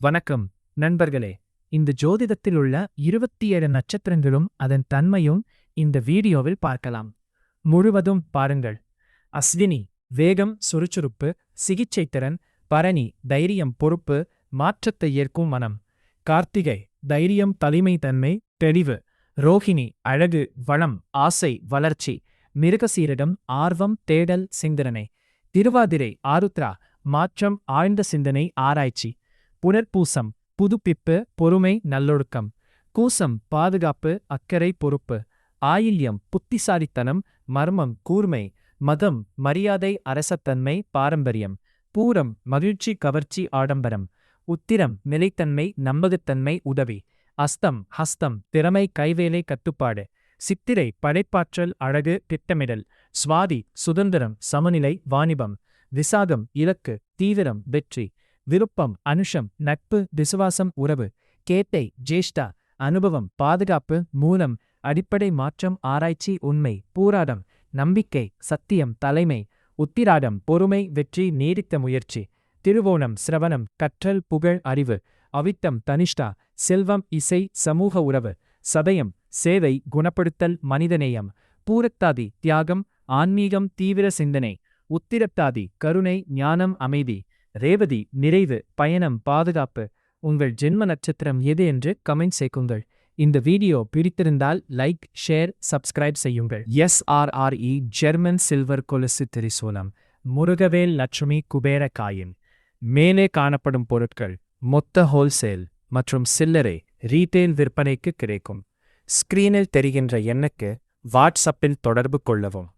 வணக்கம் நண்பர்களே. இந்த ஜோதிடத்தில் உள்ள இருபத்தி ஏழு நட்சத்திரங்களும் அதன் தன்மையும் இந்த வீடியோவில் பார்க்கலாம். முழுவதும் பாருங்கள். அஸ்வினி வேகம் சுறுசுறுப்பு சிகிச்சை திறன் பரணி தைரியம் பொறுப்பு மாற்றத்தை ஏற்கும் மனம். கார்த்திகை தைரியம் தலைமை தன்மை தெளிவு. ரோஹிணி அழகு வளம் ஆசை வளர்ச்சி. மிருகசீரிடம் ஆர்வம் தேடல் சிந்தனை. திருவாதிரை ஆருத்ரா மாற்றம் ஆழ்ந்த சிந்தனை ஆராய்ச்சி. புனர்பூசம் புதுப்பிப்பு பொறுமை நல்லொழுக்கம். கூசம் பாதுகாப்பு அக்கறை பொறுப்பு. ஆயில்யம் புத்திசாலித்தனம் மர்மம் கூர்மை. மதம் மரியாதை அரசத்தன்மை பாரம்பரியம். பூரம் மகிழ்ச்சி கவர்ச்சி ஆடம்பரம். உத்திரம் நிலைத்தன்மை நம்பகத்தன்மை உதவி. அஸ்தம் ஹஸ்தம் திறமை கைவேலை கட்டுப்பாடு. சித்திரை படைப்பாற்றல் அழகு திட்டமிடல். சுவாதி சுதந்திரம் சமநிலை வாணிபம். விசாகம் இலக்கு தீவிரம் வெற்றி. விருப்பம் அனுஷம் நட்பு விசுவாசம் உறவு கேட்டை ஜேஷ்டா அனுபவம் பாதுகாப்பு மூலம் அடிப்படை மாற்றம் ஆராய்ச்சி உண்மை பூராடம் நம்பிக்கை சத்தியம் தலைமை உத்திராடம் பொறுமை வெற்றி நீடித்த முயற்சி திருவோணம் சிரவணம் கற்றல் புகழ் அறிவு அவித்தம் தனிஷ்டா செல்வம் இசை சமூக உறவு சதயம் சேவை குணப்படுத்தல் மனிதநேயம் பூரத்தாதி தியாகம் ஆன்மீகம் தீவிர சிந்தனை உத்திரத்தாதி கருணை ஞானம் அமைதி ரேவதி நிறைவு பயணம் பாதுகாப்பு உங்கள் ஜென்ம நட்சத்திரம் எது என்று கமெண்ட் சேர்க்குங்கள். இந்த வீடியோ பிடித்திருந்தால் லைக் ஷேர் சப்ஸ்கிரைப் செய்யுங்கள். எஸ்ஆர்ஆர்இ ஜெர்மன் சில்வர் கொலுசு திரிசூலம் முருகவேல் லட்சுமி குபேர காயின். மேலே காணப்படும் பொருட்கள் மொத்த ஹோல்சேல் மற்றும் சில்லறை ரீட்டெயில் விற்பனைக்கு கிடைக்கும். ஸ்கிரீனில் தெரிகின்ற எண்ணுக்கு வாட்ஸ்அப்பில் தொடர்பு கொள்ளவும்.